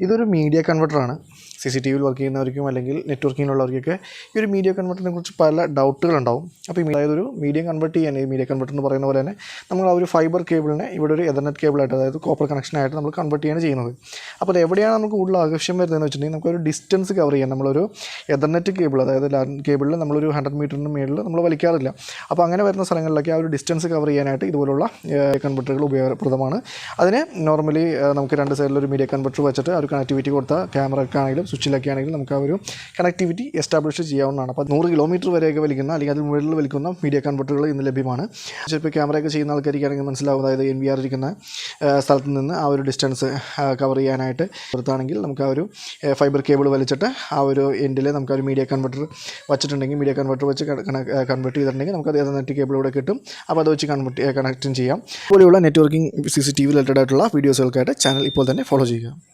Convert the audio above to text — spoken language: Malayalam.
ഇതൊരു മീഡിയ കൺവെർട്ടറാണ് സി സി ടി വിയിൽ വർക്ക് ചെയ്യുന്നവർക്കും അല്ലെങ്കിൽ നെറ്റ്വർക്കിങ്ങിലുള്ളവർക്കൊക്കെ ഈ ഒരു മീഡിയ കൺവെർട്ടറിനെ കുറിച്ച് പല ഡൗട്ടുകൾ ഉണ്ടാവും അപ്പോൾ ഈ അതായത് ഒരു മീഡിയ കൺവെർട്ട് ചെയ്യാൻ ഈ മീഡിയ കൺവെർട്ടർ എന്ന് പറയുന്ന പോലെ തന്നെ നമ്മൾ ആ ഒരു ഫൈബർ കേബിളിനെ ഇവിടെ ഒരു എതർനെറ്റ് കേബിളായിട്ട് അതായത് കോപ്പർ കണക്ഷനായിട്ട് നമ്മൾ കൺവെർട്ട് ചെയ്യാൻ ചെയ്യുന്നത്. അപ്പോൾ അത് എവിടെയാണ് നമുക്ക് കൂടുതൽ ആവശ്യം വരുന്നതെന്ന് വെച്ചിട്ടുണ്ടെങ്കിൽ നമുക്കൊരു ഡിസ്റ്റൻസ് കവർ ചെയ്യാൻ നമ്മളൊരു എതർനെറ്റ് കേബിൾ അതായത് ലാൻ കേബിളിൽ നമ്മളൊരു ഹൺഡ്രഡ് മീറ്ററിന് മേളിൽ നമ്മൾ വലിക്കാറില്ല. അപ്പോൾ അങ്ങനെ വരുന്ന സ്ഥലങ്ങളിലൊക്കെ ആ ഒരു ഡിസ്റ്റൻസ് കവർ ചെയ്യാനായിട്ട് ഇതുപോലുള്ള കൺവെർട്ടറുകൾ ഉപയോഗപ്രദമാണ്. അതിന് നോർമലി നമുക്ക് രണ്ട് സൈഡിലൊരു മീഡിയ കൺവെർട്ടർ വെച്ചിട്ട് ആ ഒരു കണക്ടിവിറ്റി കൊടുത്ത ക്യാമറയ്ക്കാണെങ്കിലും സ്വിച്ചിലൊക്കെ ആണെങ്കിലും നമുക്ക് ആ ഒരു കണക്ടിവിറ്റി എസ്റ്റാബ്ലിഷ് ചെയ്യാവുന്നതാണ്. അപ്പോൾ നൂറ് കിലോമീറ്റർ വരെയൊക്കെ വലിക്കുന്ന അല്ലെങ്കിൽ അതിൽ മുകളിൽ വലിക്കുന്ന മീഡിയ കൺവെർട്ടറുകൾ ഇന്ന് ലഭ്യമാണ്. ചിലപ്പോൾ ക്യാമറയൊക്കെ ചെയ്യുന്ന ആൾക്കാർക്കാണെങ്കിൽ മനസ്സിലാവും. അതായത് എൻ വി ആർ ഇരിക്കുന്ന സ്ഥലത്ത് നിന്ന് ആ ഒരു ഡിസ്റ്റൻസ് കവർ ചെയ്യാനായിട്ട് പുറത്താണെങ്കിൽ നമുക്ക് ആ ഒരു ഫൈബർ കേബിൾ വലിച്ചിട്ട് ആ ഒരു എൻഡിൽ നമുക്ക് ഒരു മീഡിയ കൺവെർട്ടർ വെച്ചിട്ടുണ്ടെങ്കിൽ മീഡിയ കൺവെർട്ടർ വെച്ച് കൺവെർട്ട് ചെയ്തിട്ടുണ്ടെങ്കിൽ നമുക്ക് അത് കേബിൾ കൂടെ കിട്ടും. അപ്പോൾ അത് വെച്ച് കൺവെർട്ട് കണക്റ്റും ചെയ്യാം. അതുപോലെയുള്ള networking C C T V related ആയിട്ടുള്ള വീഡിയോസുകൾക്കായിട്ട് ചാനൽ ഇപ്പോൾ തന്നെ ഫോളോ ചെയ്യുക.